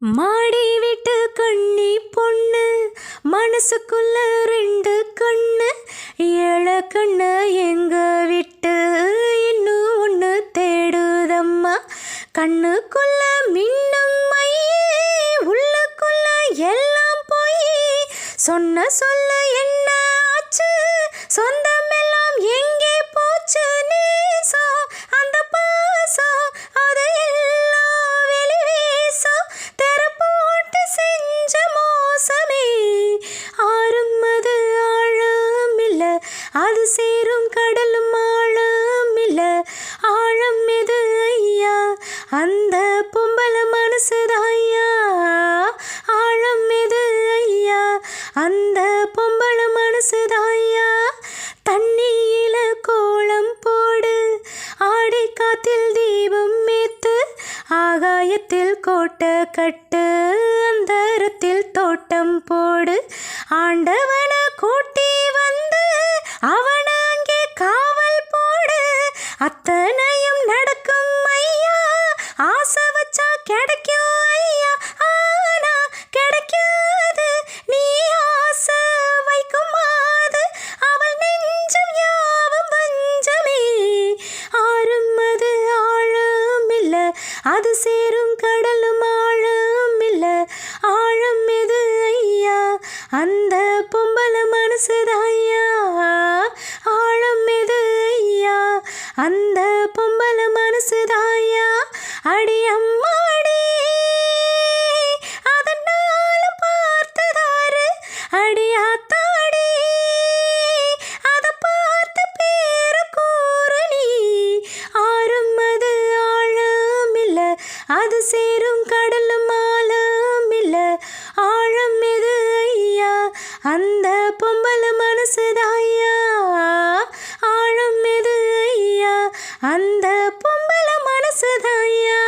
மாடி விட்டு கண்ணி பொண்ணு மனசுக்குள்ள ரெண்டு கண்ணு ஏழ கண்ணு எங்க விட்டு இன்னும் ஒன்று தேடுதம்மா. கண்ணுக்குள்ள மின்னும் மையே உள்ளுக்குள்ள எல்லாம் போய் சொன்ன சொல்ல என்ன ஆச்சு? சொந்த கடலும் ஆழம் ஆழம் எது ஐயா? அந்த பொம்பல மனசுதாய்யா ஆழம் எது ஐயா? அந்த பொம்பள மனசுதாய்யா தண்ணியில கோலம் போடு ஆடை காத்தில் தீபம் மேத்து ஆகாயத்தில் கோட்டை கட்டு அந்தரத்தில் தோட்டம் போடு. ஆண்டவன கூட்டி வந்து அவன் அத்தனையும் நடக்கும் ஐயா. ஆசை வச்சா கிடைக்கும் ஐயா. ஆனா கிடைக்காது. நீ ஆசை வைக்கும் மாது அவள் நெஞ்சம் யாவும் வஞ்சமே. ஆறும் அது ஆழம் இல்லை அது சேரும் கடலும் ஆழம் இல்லை ஆழம் எது ஐயா? அந்த அந்த பொம்பள மனசுதாயா? அடி அம்மாடி அதனால பார்த்ததாரு. அடி ஆத்தாடி அதை பார்த்து பேர கூறு நீ. ஆறும் அது ஆழம் இல்லை அது சேரும் கடலும் ஆழம் இல்லை ஆழம் எது ஐயா? அந்த பொம்பளை அந்த பொம்பள மனசுதான் ஐயா